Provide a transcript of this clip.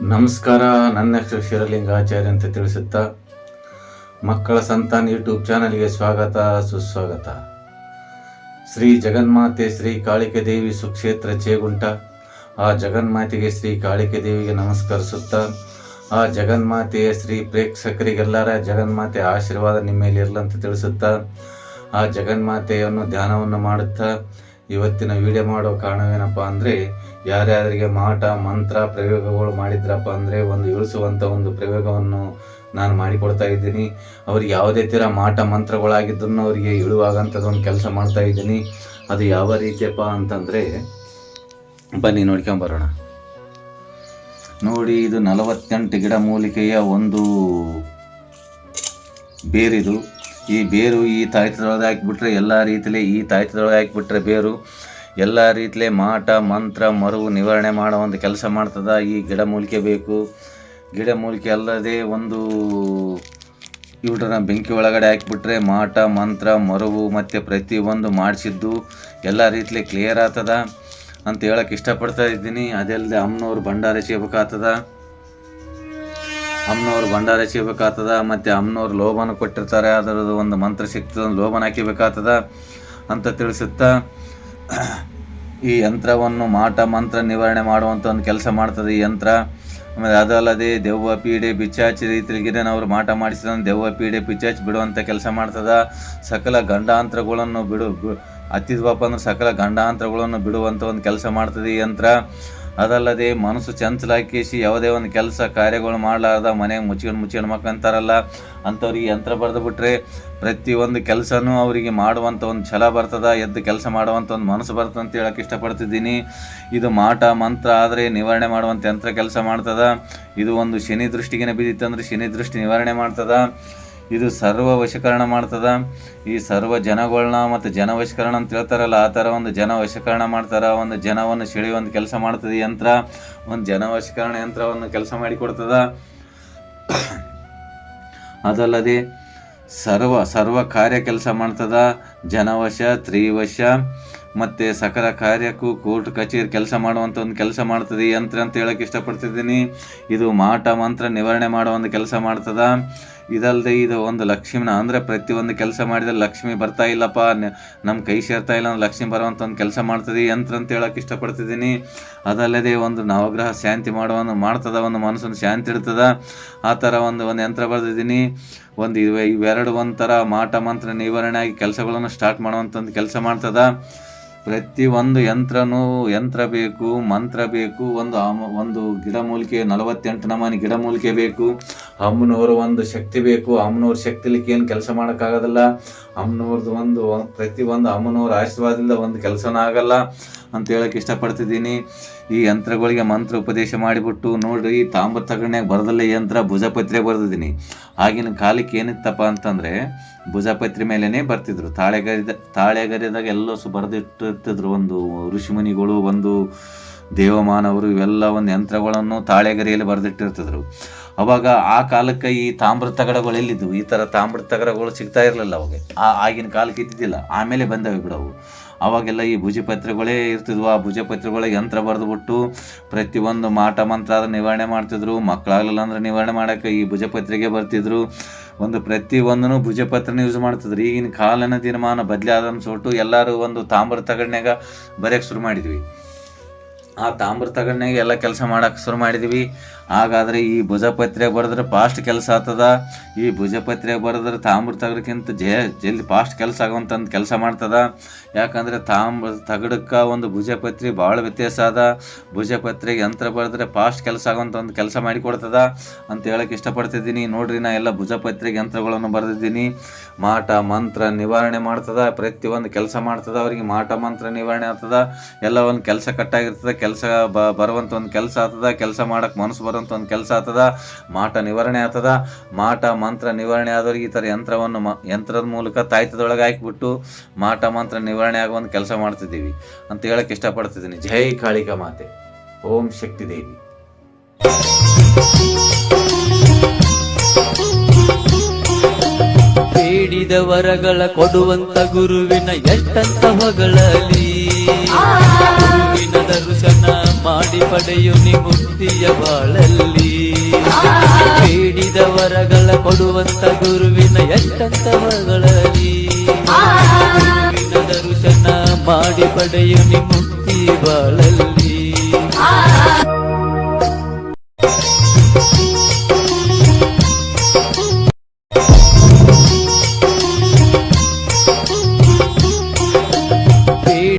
ನಮಸ್ಕಾರ, ನನ್ನ ಹೆಸರು ಅಂತ ತಿಳಿಸುತ್ತಾ, ಮಕ್ಕಳ ಸಂತಾನ ಯೂಟ್ಯೂಬ್ ಚಾನಲ್ಗೆ ಸ್ವಾಗತ, ಸುಸ್ವಾಗತ. ಶ್ರೀ ಜಗನ್ಮಾತೆ ಶ್ರೀ ಕಾಳಿಕೆ ದೇವಿ ಸುಕ್ಷೇತ್ರ ಚೇಗುಂಟ, ಆ ಜಗನ್ಮಾತೆಗೆ ಶ್ರೀ ಕಾಳಿಕೆ ದೇವಿಗೆ ನಮಸ್ಕರಿಸುತ್ತಾ, ಆ ಜಗನ್ಮಾತೆಯ ಶ್ರೀ ಪ್ರೇಕ್ಷಕರಿಗೆಲ್ಲರ ಜಗನ್ಮಾತೆ ಆಶೀರ್ವಾದ ನಿಮ್ಮ ಮೇಲೆ ಇರಲಂತ ತಿಳಿಸುತ್ತಾ, ಆ ಜಗನ್ಮಾತೆಯನ್ನು ಧ್ಯಾನವನ್ನು ಮಾಡುತ್ತಾ ಇವತ್ತಿನ ವಿಡಿಯೋ ಮಾಡೋ ಕಾರಣವೇನಪ್ಪ ಅಂದರೆ, ಯಾರ್ಯಾರಿಗೆ ಮಾಟ, ಮಂತ್ರ, ಪ್ರಯೋಗಗಳು ಮಾಡಿದ್ರಪ್ಪ ಅಂದರೆ ಒಂದು ಇಳಿಸುವಂಥ ಒಂದು ಪ್ರಯೋಗವನ್ನು ನಾನು ಮಾಡಿಕೊಡ್ತಾ ಇದ್ದೀನಿ. ಅವ್ರಿಗೆ ಯಾವುದೇ ಥರ ಮಾಟ ಮಂತ್ರಗಳಾಗಿದ್ದನ್ನು ಅವರಿಗೆ ಒಂದು ಕೆಲಸ ಮಾಡ್ತಾ ಇದ್ದೀನಿ. ಅದು ಯಾವ ರೀತಿಯಪ್ಪ ಅಂತಂದರೆ, ಬನ್ನಿ ನೋಡ್ಕೊಂಬರೋಣ ನೋಡಿ, ಇದು ನಲವತ್ತೆಂಟು ಗಿಡ ಮೂಲಿಕೆಯ ಒಂದು ಬೇರಿದು. ಈ ಬೇರು ಈ ತಾಯ್ತದೊಳಗೆ ಹಾಕಿಬಿಟ್ರೆ ಎಲ್ಲ ರೀತಿಲಿ ಈ ತಾಯ್ತದೊಳಗೆ ಹಾಕಿಬಿಟ್ರೆ ಬೇರು. ಎಲ್ಲ ರೀತಿಲಿ ಮಾಟ, ಮಂತ್ರ, ಮರುವು ನಿವಾರಣೆ ಮಾಡೋ ಒಂದು ಕೆಲಸ ಮಾಡ್ತದೆ. ಈ ಗಿಡಮೂಲಿಕೆ ಬೇಕು. ಗಿಡ ಮೂಲಿಕೆ ಅಲ್ಲದೆ ಒಂದು ಇವ್ರನ್ನ ಬೆಂಕಿ ಒಳಗಡೆ ಹಾಕಿಬಿಟ್ರೆ ಮಾಟ, ಮಂತ್ರ, ಮರುವು ಮತ್ತು ಪ್ರತಿಯೊಂದು ಮಾಡಿಸಿದ್ದು ಎಲ್ಲ ರೀತಿಲಿ ಕ್ಲಿಯರ್ ಆಗ್ತದ. ಅಂತ ಹೇಳಕ್ಕೆ ಇಷ್ಟಪಡ್ತಾ ಇದ್ದೀನಿ. ಅದಲ್ಲದೆ ಅಮ್ಮನವ್ರು ಭಂಡಾರ ಸಿಗ್ಬೇಕಾಗ್ತದ ಅಮ್ಮನವ್ರು ಭಂಡಾರ ಹಚ್ಚಬೇಕಾಗ್ತದ ಮತ್ತು ಅಮ್ಮನವ್ರು ಲೋಭನ ಕೊಟ್ಟಿರ್ತಾರೆ, ಅದರದ್ದು ಒಂದು ಮಂತ್ರ ಒಂದು ಲೋಭನ ಹಾಕಿಬೇಕಾಗ್ತದ ಅಂತ ತಿಳಿಸುತ್ತಾ ಈ ಯಂತ್ರವನ್ನು ಮಾಟ ಮಂತ್ರ ನಿವಾರಣೆ ಮಾಡುವಂಥ ಒಂದು ಕೆಲಸ ಮಾಡ್ತದೆ ಈ ಯಂತ್ರ. ಆಮೇಲೆ ಅದಲ್ಲದೆ ದೆವ್ವ ಪೀಡೆ ಬಿಚ್ಚಾಚಿ ಅವರು ಮಾಟ ಮಾಡಿಸಿದ ದೆವ್ವ ಪೀಡೆ ಬಿಚ್ಚಾಚಿ ಬಿಡುವಂಥ ಕೆಲಸ ಮಾಡ್ತದ. ಸಕಲ ಗಂಡಾಂತರಗಳನ್ನು ಬಿಡು ಹತ್ತಿದ್ವಪ್ಪ ಅಂದ್ರೆ ಸಕಲ ಗಂಡಾಂತರಗಳನ್ನು ಬಿಡುವಂಥ ಒಂದು ಕೆಲಸ ಮಾಡ್ತದೆ ಈ ಯಂತ್ರ. ಅದಲ್ಲದೆ ಮನಸ್ಸು ಚಂಚಲಾಕಿಸಿ ಯಾವುದೇ ಒಂದು ಕೆಲಸ, ಕಾರ್ಯಗಳು ಮಾಡಲಾರ್ದ ಮನೆಗೆ ಮುಚ್ಕೊಂಡು ಮುಚ್ಕೊಂಡು ಮಕ್ಕಂತಾರಲ್ಲ ಅಂಥವ್ರಿಗೆ ಯಂತ್ರ ಬರೆದು ಬಿಟ್ರೆ ಪ್ರತಿಯೊಂದು ಕೆಲಸನೂ ಅವರಿಗೆ ಮಾಡುವಂಥ ಒಂದು ಛಲ ಬರ್ತದ, ಎದ್ದು ಕೆಲಸ ಮಾಡುವಂಥ ಒಂದು ಮನಸ್ಸು ಬರ್ತದೆ ಅಂತ ಹೇಳಕ್ಕೆ ಇಷ್ಟಪಡ್ತಿದ್ದೀನಿ. ಇದು ಮಾಟ, ಮಂತ್ರ ಆದರೆ ನಿವಾರಣೆ ಮಾಡುವಂಥ ಯಂತ್ರ ಕೆಲಸ ಮಾಡ್ತದ. ಇದು ಒಂದು ಶನಿ ದೃಷ್ಟಿಗೆನೆ ಬಿದ್ದಿತ್ತು ಅಂದರೆ ಶನಿ ದೃಷ್ಟಿ ನಿವಾರಣೆ ಮಾಡ್ತದ. ಇದು ಸರ್ವ ವಶೀಕರಣ ಮಾಡ್ತದ. ಈ ಸರ್ವ ಜನಗಳನ್ನ ಮತ್ತು ಜನ ವಶೀಕರಣ ಅಂತ ಹೇಳ್ತಾರಲ್ಲ, ಆ ಥರ ಒಂದು ಜನ ವಶೀಕರಣ ಮಾಡ್ತಾರೆ, ಒಂದು ಜನವನ್ನು ಒಂದು ಕೆಲಸ ಮಾಡ್ತದೆ ಯಂತ್ರ. ಒಂದು ಜನ ವಶೀಕರಣ ಯಂತ್ರವನ್ನು ಕೆಲಸ ಮಾಡಿಕೊಡ್ತದ ಅದಲ್ಲದೆ ಸರ್ವ ಸರ್ವ ಕಾರ್ಯ ಕೆಲಸ ಮಾಡ್ತದ. ಜನವಶ ತ್ರಿವಶ ಮತ್ತು ಸಕಲ ಕಾರ್ಯಕ್ಕೂ ಕೋರ್ಟ್ ಕಚೇರಿ ಕೆಲಸ ಮಾಡುವಂಥ ಒಂದು ಕೆಲಸ ಮಾಡ್ತದೆ ಯಂತ್ರ ಅಂತ ಹೇಳಕ್ಕೆ ಇಷ್ಟಪಡ್ತಿದ್ದೀನಿ. ಇದು ಮಾಟ ಮಂತ್ರ ನಿವಾರಣೆ ಮಾಡೋ ಒಂದು ಕೆಲಸ ಮಾಡ್ತದ. ಇದಲ್ಲದೆ ಇದು ಒಂದು ಲಕ್ಷ್ಮಿನ, ಅಂದರೆ ಪ್ರತಿಯೊಂದು ಕೆಲಸ ಮಾಡಿದರೆ ಲಕ್ಷ್ಮಿ ಬರ್ತಾ ಇಲ್ಲಪ್ಪ ನಮ್ಮ ಕೈ ಸೇರ್ತಾ ಇಲ್ಲ ಅಂದ್ರೆ ಲಕ್ಷ್ಮಿ ಬರುವಂಥ ಒಂದು ಕೆಲಸ ಮಾಡ್ತದೆ, ಯಂತ್ರ ಅಂತ ಹೇಳಕ್ಕೆ ಇಷ್ಟಪಡ್ತಿದ್ದೀನಿ. ಅದಲ್ಲದೆ ಒಂದು ನವಗ್ರಹ ಶಾಂತಿ ಮಾಡುವ ಮಾಡ್ತದ, ಒಂದು ಮನಸ್ಸನ್ನು ಶಾಂತಿ ಇಡ್ತದ. ಆ ಥರ ಒಂದು ಒಂದು ಯಂತ್ರ ಬರೆದಿದ್ದೀನಿ. ಒಂದು ಇವೆ ಇವೆರಡು ಒಂಥರ ಮಾಟ ಮಂತ್ರ ನಿವಾರಣೆ ಆಗಿ ಕೆಲಸಗಳನ್ನು ಸ್ಟಾರ್ಟ್ ಮಾಡುವಂಥ ಒಂದು ಕೆಲಸ ಮಾಡ್ತದ. ಪ್ರತಿಯೊಂದು ಯಂತ್ರನೂ ಯಂತ್ರ ಬೇಕು, ಮಂತ್ರ ಬೇಕು, ಒಂದು ಒಂದು ಗಿಡಮೂಲಿಕೆ ನಲವತ್ತೆಂಟು ನಮೂನಿ ಗಿಡಮೂಲಿಕೆ ಬೇಕು. ಅಮ್ಮನವ್ರ ಒಂದು ಶಕ್ತಿ ಬೇಕು. ಅಮ್ಮನವ್ರ ಶಕ್ತಿಲಿಕ್ಕೆ ಏನು ಕೆಲಸ ಮಾಡೋಕ್ಕಾಗೋದಿಲ್ಲ. ಅಮ್ಮನವ್ರದ್ದು ಒಂದು ಪ್ರತಿ ಒಂದು ಅಮ್ಮನವ್ರ ಆಶೀರ್ವಾದದಿಂದ ಒಂದು ಕೆಲಸನೂ ಆಗಲ್ಲ. ಅಂತ ಹೇಳಕ್ಕೆ ಇಷ್ಟಪಡ್ತಿದ್ದೀನಿ. ಈ ಯಂತ್ರಗಳಿಗೆ ಮಂತ್ರ ಉಪದೇಶ ಮಾಡಿಬಿಟ್ಟು ನೋಡ್ರಿ, ಈ ತಾಮ್ರ ತಗಣ್ಯಾಗ ಬರದಲ್ಲ ಯಂತ್ರ ಭುಜಪತ್ರೆ ಬರೆದಿದ್ದೀನಿ. ಆಗಿನ ಕಾಲಕ್ಕೆ ಏನಿತ್ತಪ್ಪ ಅಂತಂದರೆ, ಭುಜಪತ್ರೆ ಮೇಲೇ ಬರ್ತಿದ್ರು. ತಾಳೆಗರಿದ, ತಾಳೆಗರಿದಾಗ ಎಲ್ಲೋ ಸು ಬರೆದಿಟ್ಟಿರ್ತಿದ್ರು ಒಂದು ಋಷಿಮುನಿಗಳು, ಒಂದು ದೇವಮಾನವರು, ಇವೆಲ್ಲ ಒಂದು ಯಂತ್ರಗಳನ್ನು ತಾಳೆಗರಿಯಲ್ಲಿ ಬರೆದಿಟ್ಟಿರ್ತಿದ್ರು. ಅವಾಗ ಆ ಕಾಲಕ್ಕೆ ಈ ತಾಮ್ರ ತಗಡಗಳು ಎಲ್ಲಿದ್ದವು ಈ ಥರ ತಾಮ್ರ ತಗಡಗಳು ಸಿಗ್ತಾ ಇರಲಿಲ್ಲ ಅವಾಗ. ಆ, ಆಗಿನ ಕಾಲಕ್ಕೆ ಇದ್ದಿದ್ದಿಲ್ಲ. ಆಮೇಲೆ ಬಂದವೆ ಬಿಡವು. ಅವಾಗೆಲ್ಲ ಈ ಭುಜಪತ್ರಗಳೇ ಇರ್ತಿದ್ವು. ಆ ಭುಜಪತ್ರೆಗಳಿಗೆ ಯಂತ್ರ ಬರೆದುಬಿಟ್ಟು ಪ್ರತಿಯೊಂದು ಮಾಟ ಮಂತ್ರ ಆದ್ರೆ ನಿವಾರಣೆ ಮಾಡ್ತಿದ್ರು. ಮಕ್ಕಳಾಗಲಿಲ್ಲ ಅಂದ್ರೆ ನಿವಾರಣೆ ಮಾಡಕ್ಕೆ ಈ ಭುಜಪತ್ರಿಗೆ ಬರ್ತಿದ್ರು. ಒಂದು ಪ್ರತಿ ಒಂದನು ಭುಜಪತ್ರನ ಯೂಸ್ ಮಾಡ್ತಿದ್ರು. ಈಗಿನ ಕಾಲನ ದಿನಮಾನ ಬದಲಾದ ಸೊಟ್ಟು ಎಲ್ಲರೂ ಒಂದು ತಾಮ್ರ ತಗಡ್ನ್ಯಾಗ ಬರೆಯಕ್ಕೆ ಶುರು ಮಾಡಿದ್ವಿ. ಆ ತಾಮ್ರ ತಗಡ್ನ್ಯಾಗ ಎಲ್ಲ ಕೆಲಸ ಮಾಡಕ್ಕೆ ಶುರು ಮಾಡಿದ್ವಿ. ಹಾಗಾದ್ರೆ ಈ ಭುಜಪತ್ರೆ ಬರೆದ್ರೆ ಫಾಸ್ಟ್ ಕೆಲಸ ಆಗ್ತದ? ಈ ಭುಜಪತ್ರೆ ಬರೆದ್ರೆ ತಾಮ್ರ ತಗಡಕ್ಕಿಂತ ಜೆ, ಜಲ್ದಿ ಫಾಸ್ಟ್ ಕೆಲಸ ಆಗುವಂತ ಕೆಲಸ ಮಾಡ್ತದ? ಯಾಕಂದ್ರೆ ತಾಮ್ರ ತಗಡಕ್ಕೆ ಒಂದು ಭುಜಪತ್ರೆ ಭಾಳ ವ್ಯತ್ಯಾಸ ಅದ. ಭುಜಪತ್ರೆಗೆ ಯಂತ್ರ ಬರೆದ್ರೆ ಫಾಸ್ಟ್ ಕೆಲಸ ಆಗುವಂತ ಒಂದು ಕೆಲಸ ಮಾಡಿಕೊಡ್ತದ ಅಂತ ಹೇಳಕ್ಕೆ ಇಷ್ಟಪಡ್ತಿದ್ದೀನಿ. ನೋಡ್ರಿ, ನಾ ಎಲ್ಲ ಭುಜಪತ್ರೆಗೆ ಯಂತ್ರಗಳನ್ನು ಬರೆದಿದ್ದೀನಿ. ಮಾಟ, ಮಂತ್ರ ನಿವಾರಣೆ ಮಾಡ್ತದ. ಪ್ರತಿಯೊಂದು ಕೆಲಸ ಮಾಡ್ತದ ಅವರಿಗೆ. ಮಾಟ, ಮಂತ್ರ ನಿವಾರಣೆ ಆಗ್ತದ. ಎಲ್ಲ ಒಂದು ಕೆಲಸ ಕಟ್ಟಾಗಿರ್ತದ. ಕೆಲಸ ಬರುವಂತ ಒಂದು ಕೆಲಸ ಆಗ್ತದ. ಕೆಲಸ ಮಾಡಕ್ ಮನಸ್ಸು ಬರುವಂಥ ಒಂದು ಕೆಲಸ ಆತದ ಮಾಟ ನಿವಾರಣೆ ಆತದ ಮಾಟ, ಮಂತ್ರ ನಿವಾರಣೆ ಆದವ್ರಿಗೆ ಈ ಥರ ಯಂತ್ರವನ್ನು ಯಂತ್ರದ ಮೂಲಕ ತಾಯ್ತದೊಳಗೆ ಹಾಕಿಬಿಟ್ಟು ಮಾಟ, ಮಂತ್ರ ನಿವಾರಣೆ ಆಗೋ ಒಂದು ಕೆಲಸ ಮಾಡ್ತಿದ್ದೀವಿ ಅಂತ ಹೇಳಕ್ಕೆ ಇಷ್ಟಪಡ್ತಿದ್ದೀನಿ. ಜೈ ಕಾಳಿಕಾ ಮಾತೆ. ಓಂ ಶಕ್ತಿ ದೇವಿ. ಬೇಡಿದ ವರಗಳ ಕೊಡುವಂತ ಗುರುವಿನ ಎಷ್ಟಂತ ಹೊಗಳಲಿ. ಪಡೆಯು ಪಡೆಯುನಿ ಮುಕ್ತಿಯ ಬಾಳಲ್ಲಿ. ಬೇಡಿದ ವರಗಳ ಕೊಡುವಂತ ಗುರುವಿನ ಎಷ್ಟಂತವಗಳಲ್ಲಿ ಗುರುವಿನ ದರ್ಶನ ಮಾಡಿ ಪಡೆಯುನಿ ಮುಕ್ತಿ ಬಾಳಲ್ಲಿ.